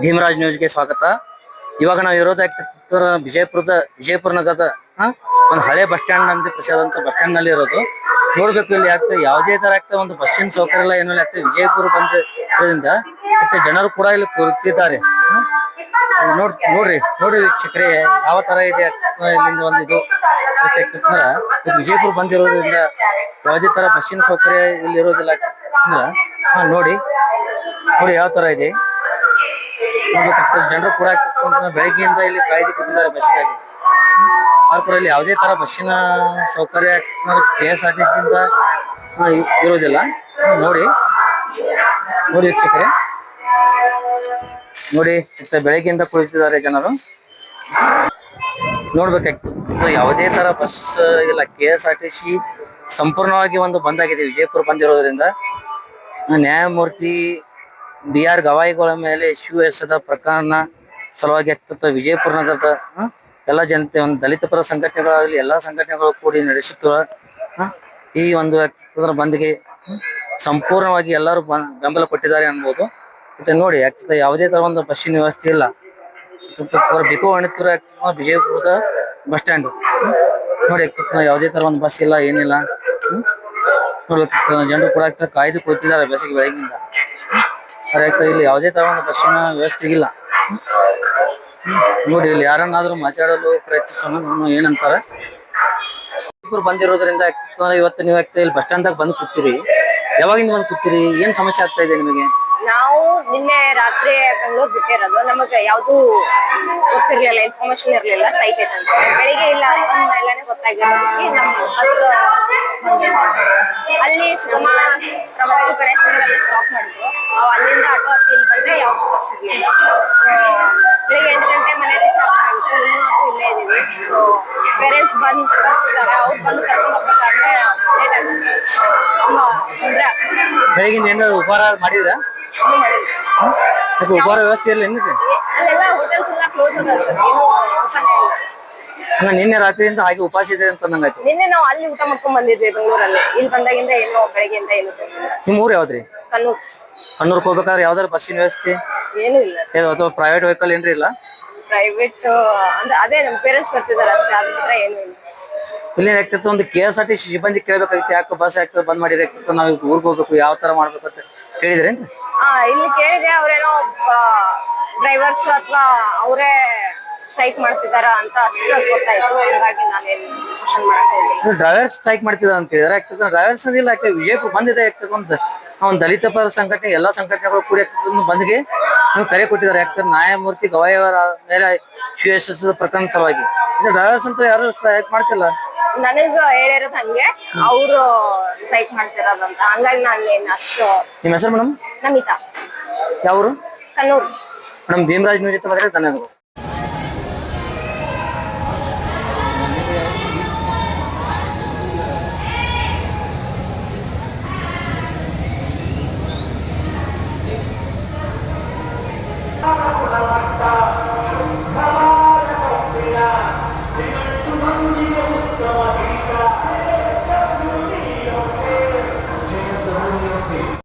ಭೀಮರಾಜ್ ನ್ಯೂಸ್ಗೆ ಸ್ವಾಗತ. ಇವಾಗ ನಾವು ಇರೋದು ಕಿತ್ತೂರ ವಿಜಯಪುರದ, ವಿಜಯಪುರ ನಗರದ ಒಂದು ಹಳೆ ಬಸ್ ಸ್ಟ್ಯಾಂಡ್ ಅಂತ ಪ್ರಸಿದ್ಧ ಬಸ್ ಸ್ಟ್ಯಾಂಡ್ನಲ್ಲಿ ಇರೋದು. ನೋಡ್ಬೇಕು ಇಲ್ಲಿ ಆಗ್ತದೆ, ಯಾವುದೇ ತರ ಆಗ್ತದೆ, ಒಂದು ಬಸ್ಸಿನ ಸೌಕರ್ಯ ಎಲ್ಲ ಏನು ಇಲ್ಲ, ಆಗ್ತದೆ. ವಿಜಯಪುರ ಬಂದಿರೋದ್ರಿಂದ ಜನರು ಕೂಡ ಇಲ್ಲಿ ಕೂರುತ್ತಿದ್ದಾರೆ ನೋಡ್, ನೋಡ್ರಿ ನೋಡ್ರಿ ವೀಕ್ಷಕರೇ, ಯಾವ ತರ ಇದೆ ಇಲ್ಲಿಂದ ಒಂದು ಇದು. ವಿಜಯಪುರ ಬಂದಿರೋದ್ರಿಂದ ಯಾವುದೇ ತರ ಬಸ್ಸಿನ ಸೌಕರ್ಯ ಇಲ್ಲಿ ಇರೋದಿಲ್ಲ. ಅಂದ್ರೆ ನೋಡಿ ನೋಡಿ ಯಾವ ತರ ಇದೆ. ನೋಡ್ಬೇಕಾಗ್ತದೆ ಜನರು ಕೂಡ ಬೆಳಗ್ಗೆಯಿಂದ ಇಲ್ಲಿ ಕಾಯ್ದು ಕೂತಿದ್ದಾರೆ ಬಸ್ಸಿಗಾಗಿ. ಅವ್ರು ಕೂಡ ಇಲ್ಲಿ ಯಾವುದೇ ತರ ಬಸ್ಸಿನ ಸೌಕರ್ಯ ಕೆ ಎಸ್ ಆರ್ ಟಿ ಸಿಯಿಂದ ಇರೋದಿಲ್ಲ ನೋಡಿ ನೋಡಿ ವೀಕ್ಷಕರೇ. ನೋಡಿ ಬೆಳಗ್ಗೆಯಿಂದ ಕುಳಿತಿದ್ದಾರೆ ಜನರು. ನೋಡ್ಬೇಕಾಗ್ತದೆ, ಯಾವುದೇ ತರ ಬಸ್, ಇಲ್ಲ K S R T C ಸಂಪೂರ್ಣವಾಗಿ ಒಂದು ಬಂದಾಗಿದೆ ವಿಜಯಪುರ ಬಂದಿರೋದ್ರಿಂದ. ನ್ಯಾಯಮೂರ್ತಿ ಬಿ ಆರ್ ಗವಾಯಿಗಳ ಮೇಲೆ ಶಿವ ಎಸೆದ ಪ್ರಕರಣ ಸಲುವಾಗಿ ಆಗ್ತದೆ ವಿಜಯಪುರ ನಗರದ ಎಲ್ಲ ಜನತೆ ಒಂದು ದಲಿತ ಪರ ಸಂಘಟನೆಗಳಾಗಲಿ, ಎಲ್ಲಾ ಸಂಘಟನೆಗಳು ಕೂಡಿ ನಡೆಸುತ್ತಿರುವ ಈ ಒಂದು ವ್ಯಕ್ತಿತ್ವದ ಬಂದ್ಗೆ ಸಂಪೂರ್ಣವಾಗಿ ಎಲ್ಲರೂ ಬೆಂಬಲ ಕೊಟ್ಟಿದ್ದಾರೆ ಅನ್ಬೋದು. ಮತ್ತೆ ನೋಡಿ ಆಗ್ತದೆ ಯಾವುದೇ ತರ ಒಂದು ಬಸ್ಸಿನ ವ್ಯವಸ್ಥೆ ಇಲ್ಲ. ಬಿಕೋ ಅಣಿತುರ ವಿಜಯಪುರದ ಬಸ್ ಸ್ಟ್ಯಾಂಡ್. ನೋಡಿ ಆಗ್ತದೆ ಯಾವುದೇ ತರ ಒಂದು ಬಸ್ ಇಲ್ಲ, ಏನಿಲ್ಲ. ನೋಡ್ಬೇಕು, ಜನರು ಕೂಡ ಆಗ್ತದೆ ಕಾಯ್ದು ಕೂತಿದ್ದಾರೆ ಬೇಸಿಗೆ ಬೆಳಗಿಂದ ಆಗ್ತದೆ ಇಲ್ಲಿ ಯಾವುದೇ ತರ ಒಂದು ಬಸ್ಸಿನ ವ್ಯವಸ್ಥೆ ಇಲ್ಲ. ನೋಡಿ, ಇಲ್ಲಿ ಯಾರನ್ನಾದ್ರೂ ಮಾತಾಡಲು ಪ್ರಯತ್ನಿಸೋಣ. ಏನಂತಾರೆ? ಇಬ್ಬರು ಬಂದಿರೋದ್ರಿಂದ ಇವತ್ತು ನೀವು ಆಗ್ತಾ ಇಲ್ಲಿ ಬಸ್ ಸ್ಟ್ಯಾಂಡ್ ಬಂದು ಕೂತೀರಿ. ಯಾವಾಗಿಂದ ಬಂದು ಕೂತೀರಿ? ಏನ್ ಸಮಸ್ಯೆ ಆಗ್ತಾ ಇದೆ ನಿಮಗೆ? ನಾವು ನಿನ್ನೆ ರಾತ್ರಿ ಬೆಂಗಳೂರು ಬಿಟ್ಟಿರೋದು. ನಮಗೆ ಯಾವ್ದು ಗೊತ್ತಿರ್ಲಿಲ್ಲ ಇನ್ಫಾರ್ಮೇಶನ್ ಇರ್ಲಿಲ್ಲ ಸ್ಟ್ರೈಕ್ ಅಂತ ಬೆಳಿಗ್ಗೆ ಇಲ್ಲ ಮೇಲೆನೆ ಗೊತ್ತಾಗಿರೋದಕ್ಕೆ ನಮ್ಮ ಅಲ್ಲಿ ಸುಗಮ ಪ್ರವಾಸಿ ಗಣೇಶ್ ನಗರಲ್ಲಿ ಸ್ಟಾಪ್ ಮಾಡಿದ್ರು. ನಾವು ಅಲ್ಲಿಂದ ಆಟೋ ಹತ್ತಿ ಇಲ್ಲಿ ಬಂದ್ರೆ ಯಾವ ಬಸ್ ಇರಲಿಲ್ಲ ಸೊ ಬೆಳಿಗ್ಗೆ ಎಂಟು ಗಂಟೆ ಮನೆ ರೀಚ್ ಆಗ್ಬೇಕಾಗಿತ್ತು ಇನ್ನೂ ಅದು ಇಲ್ಲೇ ಇದೀವಿ ಸೊ ಪೇರೆಂಟ್ಸ್ ಬಂದು ಬರ್ತಿದ್ದಾರೆ ಅವ್ರು ಬಂದು ಕರ್ಕೊಂಡು ಹೋಗ್ಬೇಕಾದ್ರೆ ಲೇಟ್ ಆಗುತ್ತೆ. ತುಂಬಾ ತೊಂದರೆ ಆಗ್ತದೆ. ಬೆಳಿಗ್ಗೆ ಏನಾದ್ರು ಉಪಹಾರ ಮಾಡಿದ್ರ ಅದಕ್ಕೆ ಉಪಹಾರ ವ್ಯವಸ್ಥೆ ಎಲ್ಲ ಏನಿದೆ ಅಲ್ಲೆಲ್ಲ ಹೋಟೆಲ್ಸ್ ಎಲ್ಲ ಕ್ಲೋಸ್ ಅದ ಸರ್ ಏನು ಹಂಗ ನಿನ್ನೆ ರಾತ್ರಿಯಿಂದ ಹಾಗೆ ಉಪವಾಸ ಇದೆ ಅಂತ ನಂಗಾಯ್ತು. ನಿನ್ನೆ ನಾವು ಅಲ್ಲಿ ಊಟ ಮಾಡ್ಕೊಂಡ್ ಬಂದಿದ್ವಿ ಬೆಂಗಳೂರಲ್ಲಿ. ಇಲ್ಲಿ ಬಂದಾಗಿಂದ ಏನು ಬೆಳಗ್ಗೆಯಿಂದ ಏನು ತಿಂದಿಲ್ಲ. ನಿಮ್ ಊರ್ ಯಾವ್ದ್ರಿ? ಕಣ್ಣೂರ್. ಕಣ್ಣೂರ್ಕ್ ಹೋಗ್ಬೇಕಾದ್ರೆ ಯಾವ್ದಾದ್ರು ಬಸ್ಸಿನ ವ್ಯವಸ್ಥೆ ಏನು ಇಲ್ಲ. ಏ, ಅಥವಾ ಪ್ರೈವೇಟ್ ವೆಹಿಕಲ್ ಏನ್ರಿ ಇಲ್ಲ? ಪ್ರೈವೇಟ್ ಅಂದ್ರೆ ಅದೇ ನಮ್ಮ ಪೇರೆಂಟ್ಸ್ ಬರ್ತಿದಾರೆ ಅಷ್ಟೇ ಅದ್ ಬಿಟ್ರೆ ಏನು ಇಲ್ಲ. ಇಲ್ಲಿ ಆಗ್ತಿತ್ತು ಒಂದು K S R T C ಸಿಬ್ಬಂದಿ ಕೇಳ್ಬೇಕಾಗಿತ್ತು ಯಾಕೆ ಬಸ್ ಯಾಕೆ ಬಂದ್ ಮಾಡಿ ಆಗ್ತಿತ್ತು ನಾವು ಈಗ ಊರ್ಗ್ ಹೋಗ್ಬೇಕು ಯಾವ ತರ ಮಾಡ್ಬೇಕು ಅಂತ ಕೇಳಿದ್ರೇನ್ರಿ? ಆ ಇಲ್ಲಿ ಕೇಳಿದೆ ಅವ್ರೇನೋ ಡ್ರೈವರ್ಸ್ ಅಥವಾ ಅವರೇ ಸ್ಟ್ರೈಕ್ ಮಾಡ್ತಿದಾರ ಅಂತ ಅಷ್ಟು ಗೊತ್ತಾಯ್ತು. ಹಂಗಾಗಿ ನಾನೇನು ಕ್ವಶನ್ ಮಾಡಕ್ ಹೋಗಿಲ್ಲ. ಡ್ರೈವರ್ ಸ್ಟ್ರೈಕ್ ಮಾಡ್ತಿದ್ದ ಅಂತ ಹೇಳಿದ್ರೆ ಯಾಕಂದ್ರೆ ಡ್ರೈವರ್ಸ್ ಇಲ್ಲ ಯಾಕೆ ವಿಜಯಪುರ ಬಂದಿದೆ ಒಂದು ಒಂದು ದಲಿತ ಪರ ಸಂಘಟನೆ ಎಲ್ಲಾ ಸಂಘಟನೆಗಳು ಕೂಡಿ ಬಂದ್ಗೆ ನೀವು ಕರೆ ಕೊಟ್ಟಿದ್ದಾರೆ ಯಾಕಂದ್ರೆ ನ್ಯಾಯಮೂರ್ತಿ ಗವಾಯಿ ಅವರ ಮೇಲೆ ಶಿವಶಿಸದ ಪ್ರಕರಣ ಸಲುವಾಗಿ. ಇದು ಡ್ರೈವರ್ಸ್ ಅಂತ ಯಾರು ಸ್ಟ್ರೈಕ್ ಮಾಡ್ತಿಲ್ಲ? ನನಗ ಹೇಳಿರೋದು ಹಂಗೆ. ಅವರು ಸ್ಟ್ರೈಕ್ ಮಾಡ್ತಿರೋದಂತ ಹಂಗಾಗಿ ನಾನು ಅಷ್ಟು ನಿಮ್ಮ ಹೆಸರು ಮೇಡಮ್? ನಮಿತಾ. ಯಾವರು? ಕನ್ನೂರು ಮೇಡಮ್ ಭೀಮರಾಜ್ ನ್ಯೂಸ್ ಜೊತೆ ಮಾತಾಡಿದ್ರೆ ಧನ್ಯವಾದಗಳು